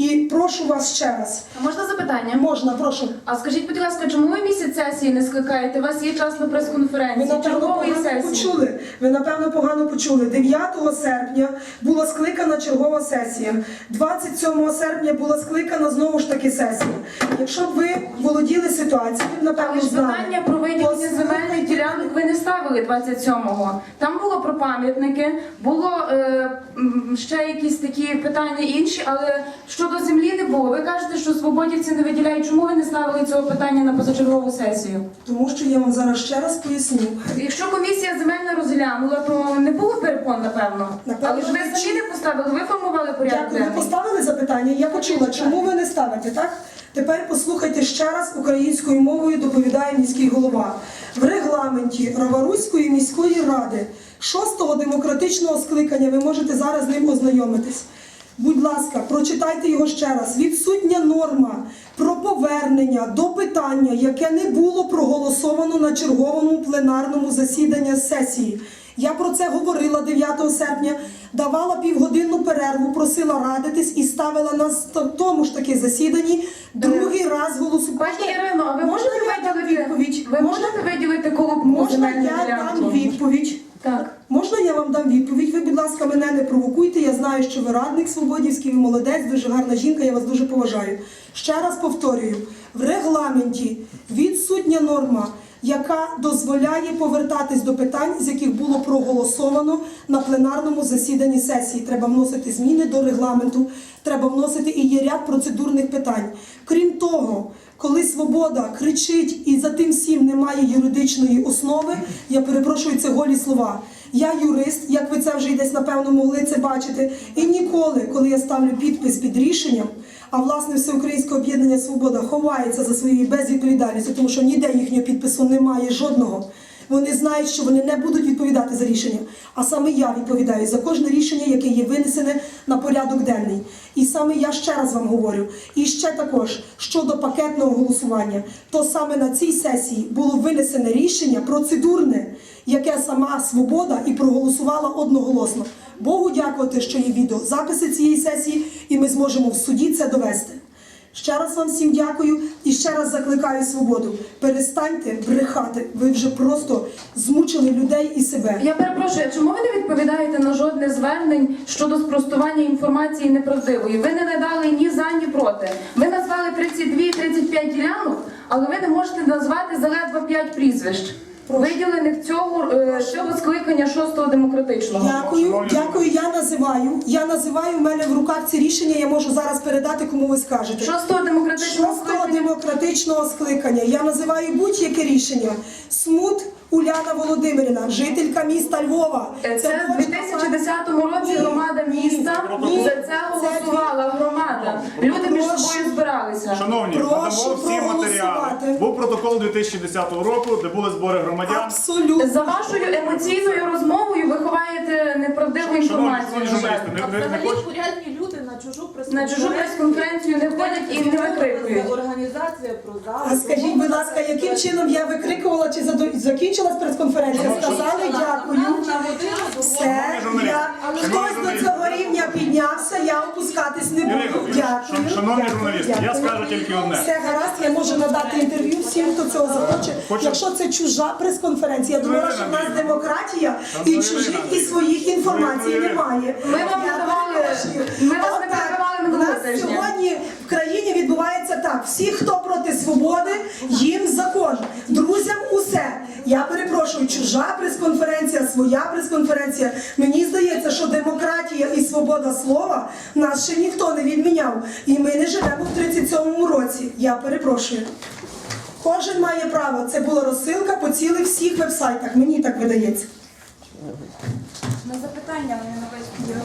І прошу вас ще раз. А можна запитання? Можна, прошу. А скажіть, будь ласка, чому ви місяць сесії не скликаєте? У вас є час на Ви прес-конференції, напевно чергової погано сесії. почули. Ви напевно погано почули. 9 серпня була скликана чергова сесія. 27 серпня була скликана знову ж таки сесія. Якщо б ви володіли ситуацією, напевно ж знали. питання про виділення Послухайте. земельних ділянок ви не ставили 27-го. Там було про пам'ятники, було е, м, ще якісь такі питання інші, але щодо землі не було. Ви кажете, що свободівці не виділяють. Чому ви не ставили цього питання на позачергову сесію? Тому що я вам зараз ще раз поясню. Якщо комісія земельна розглянула, то не було перепон, напевно. Напевно, Але ж ви ви самі не поставили, ви формували порядок Дякую, ви денний. поставили запитання. Я почула, чому ви не ставите, так? Тепер послухайте ще раз українською мовою доповідає міський голова. В регламенті Роваруської міської ради 6-го демократичного скликання ви можете зараз з ним ознайомитись. Будь ласка, прочитайте його ще раз. Відсутня норма про повернення до питання, яке не було проголосовано на черговому пленарному засіданні сесії. Я про це говорила 9 серпня, давала півгодинну перерву, просила радитись і ставила на ст- тому ж таки засіданні другий раз голосувати. Пані Ірино, ви можете виділити відповідь? Ви можете виділити колобку можна я дам відповідь? Так. Можна я вам дам відповідь? Ви, будь ласка, мене не провокуйте. Я знаю, що ви радник свободівський, ви молодець, дуже гарна жінка, я вас дуже поважаю. Ще раз повторюю: в регламенті відсутня норма, яка дозволяє повертатись до питань, з яких було проголосовано на пленарному засіданні сесії. Треба вносити зміни до регламенту, треба вносити і є ряд процедурних питань. Крім того, коли свобода кричить і за тим всім немає юридичної основи, я перепрошую це голі слова. Я юрист, як ви це вже десь напевно могли це бачити. І ніколи, коли я ставлю підпис під рішенням, а власне всеукраїнське об'єднання Свобода ховається за своєю безвідповідальністю, тому що ніде їхнього підпису немає жодного. Вони знають, що вони не будуть відповідати за рішення. А саме я відповідаю за кожне рішення, яке є винесене на порядок денний. І саме я ще раз вам говорю. І ще також щодо пакетного голосування, то саме на цій сесії було винесене рішення процедурне, яке сама свобода і проголосувала одноголосно. Богу дякувати, що є відеозаписи цієї сесії, і ми зможемо в суді це довести. Ще раз вам всім дякую і ще раз закликаю свободу. Перестаньте брехати. Ви вже просто змучили людей і себе. Я перепрошую, чому ви не відповідаєте на жодне звернень щодо спростування інформації неправдивої? Ви не надали ні за, ні проти. Ви назвали 32-35 ділянок, але ви не можете назвати заледве 5 прізвищ. Виділених цього, е, цього скликання 6-го демократичного. Дякую, дякую. Я називаю. Я називаю в мене в руках ці рішення. Я можу зараз передати, кому ви скажете. 6-го демократичного Шостого скликання. демократичного скликання я називаю будь-яке рішення. Смут Уляна Володимирівна, жителька міста Львова. Е, Це в 2010 році громада міста ні, за це голосувала. Люди між собою збиралися. Шановні, Прошу надамо всі матеріали. Був протокол 2010 року, де були збори громадян. Абсолютно. За вашою емоційною розмовою ви ховаєте неправдиву інформацію. Взагалі порядні люди на чужу На чужу прес-конференцію не ходять і не викрикують. Організація про. А скажіть, будь ласка, яким чином я викрикувала чи закінчилась прес-конференція? Сказали дякую. Все, я хтось до цього рівня піднявся, я опускатись не буду. Дякую. шановні Дякую, журналісти, я дякую. скажу тільки одне. Все гаразд, я можу надати інтерв'ю всім, хто цього захоче. Хочу- Якщо це чужа прес-конференція, я думала, що в нас демократія і чужих і своїх інформацій немає. Ми вам Я надавали- перепрошую. ми вас не перебивали У минулого нас тижня. сьогодні в країні відбувається так: всі, хто проти свободи, їм закон. Друзям усе. Я перепрошую, чужа прес-конференція, своя прес-конференція. Мені здається, що демократія і свобода слова нас ще ніхто не відміняв. І ми не живемо в 37-му році. Я перепрошую. Кожен має право. Це була розсилка по цілих всіх вебсайтах. Мені так видається. На запитання вони на весь